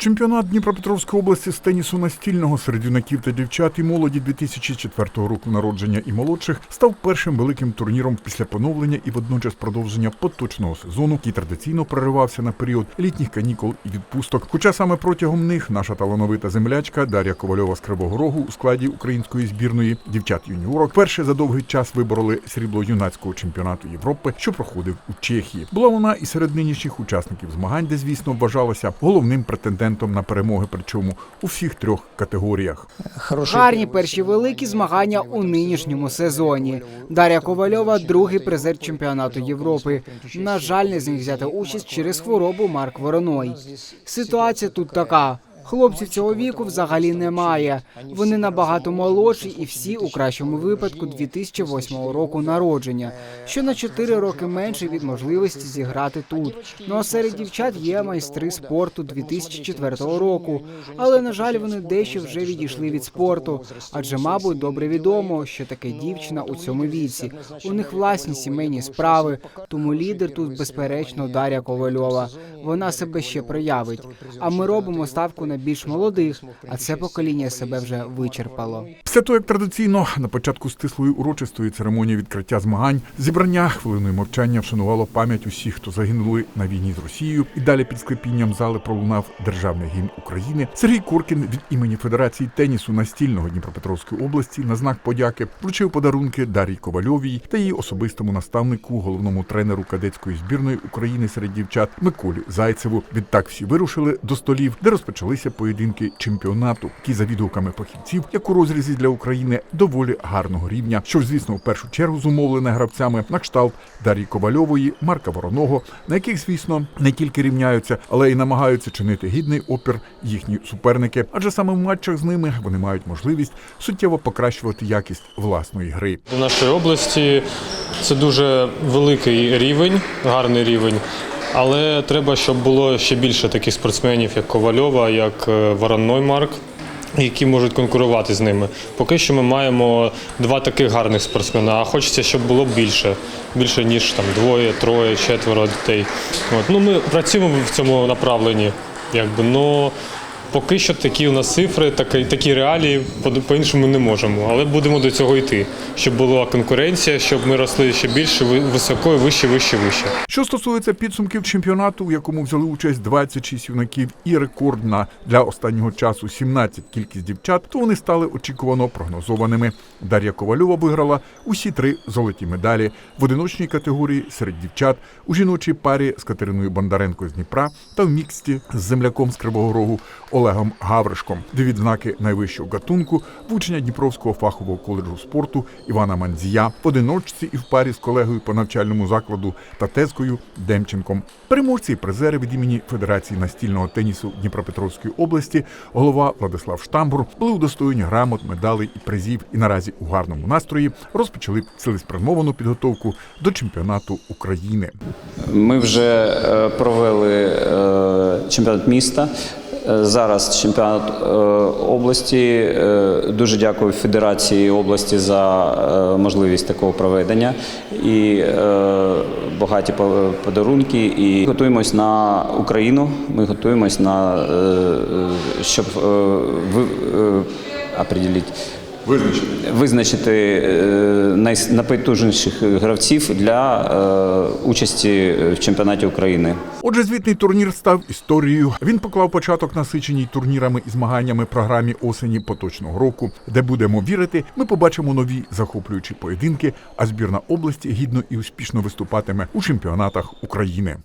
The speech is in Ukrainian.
Чемпіонат Дніпропетровської області з тенісу настільного серед юнаків та дівчат і молоді 2004 року народження і молодших став першим великим турніром після поновлення і водночас продовження поточного сезону, який традиційно проривався на період літніх канікул і відпусток. Хоча саме протягом них наша талановита землячка Дар'я Ковальова з Кривого Рогу у складі української збірної дівчат юніорок вперше за довгий час вибороли срібло юнацького чемпіонату Європи, що проходив у Чехії. Була вона і серед нинішніх учасників змагань, де звісно вважалася головним претендентом на перемоги, причому у всіх трьох категоріях. Хороший Гарні перші великі змагання у нинішньому сезоні. Дар'я Ковальова другий призер чемпіонату Європи. На жаль, не зміг взяти участь через хворобу Марк Вороной. Ситуація тут така. Хлопців цього віку взагалі немає. Вони набагато молодші і всі у кращому випадку 2008 року народження, що на 4 роки менше від можливості зіграти тут. Ну а серед дівчат є майстри спорту 2004 року. Але на жаль, вони дещо вже відійшли від спорту. Адже, мабуть, добре відомо, що таке дівчина у цьому віці. У них власні сімейні справи. Тому лідер тут безперечно Дар'я Ковальова. Вона себе ще проявить. А ми робимо ставку на більш молодих, а це покоління себе вже вичерпало. Після того, як традиційно на початку стислої урочистої церемонії відкриття змагань, зібрання хвилиною мовчання вшанувало пам'ять усіх, хто загинули на війні з Росією, і далі під склепінням зали пролунав державний гімн України. Сергій Куркін від імені Федерації тенісу настільного Дніпропетровської області на знак подяки вручив подарунки Дар'ї Ковальовій та її особистому наставнику, головному тренеру кадетської збірної України серед дівчат Миколі Зайцеву. Відтак всі вирушили до столів, де розпочалися поєдинки чемпіонату, які за відгуками фахівців, як у розрізі для України, доволі гарного рівня, що звісно, в першу чергу зумовлене гравцями на кшталт Дар'ї Ковальової, Марка Вороного, на яких, звісно, не тільки рівняються, але й намагаються чинити гідний опір їхні суперники. Адже саме в матчах з ними вони мають можливість суттєво покращувати якість власної гри. До нашої області це дуже великий рівень, гарний рівень. Але треба, щоб було ще більше таких спортсменів, як Ковальова, як е, Воронной Марк, які можуть конкурувати з ними. Поки що ми маємо два таких гарних спортсмена, а хочеться, щоб було більше, більше ніж там двоє, троє, четверо дітей. От. Ну, ми працюємо в цьому направленні, якби, но поки що такі у нас цифри, такі, такі реалії, по- по-іншому не можемо. Але будемо до цього йти, щоб була конкуренція, щоб ми росли ще більше, ви- високо, вище, вище, вище. Що стосується підсумків чемпіонату, в якому взяли участь 26 юнаків і рекордна для останнього часу 17 кількість дівчат, то вони стали очікувано прогнозованими. Дар'я Ковальова виграла усі три золоті медалі в одиночній категорії серед дівчат, у жіночій парі з Катериною Бондаренко з Дніпра та в міксті з земляком з Кривого Рогу Олегом Гавришком. Дві відзнаки найвищого гатунку в учня Дніпровського фахового коледжу спорту Івана Манзія в одиночці і в парі з колегою по навчальному закладу та тезкою Демченком. Переможці і призери від імені Федерації настільного тенісу Дніпропетровської області, голова Владислав Штамбур були удостоєні грамот, медалей і призів. І наразі у гарному настрої розпочали цілеспрямовану підготовку до чемпіонату України. Ми вже е, провели е, чемпіонат міста. Е, Зараз чемпіонат е, області. Е, Дуже дякую Федерації області за можливість такого проведення і багаті по- подарунки. І готуємось на Україну. Ми готуємось на щоб ви определити визначити е, найс- найпотужніших гравців для е, участі в чемпіонаті України. Отже, звітний турнір став історією. Він поклав початок насиченій турнірами і змаганнями програмі осені поточного року, де будемо вірити, ми побачимо нові захоплюючі поєдинки, а збірна області гідно і успішно виступатиме у чемпіонатах України.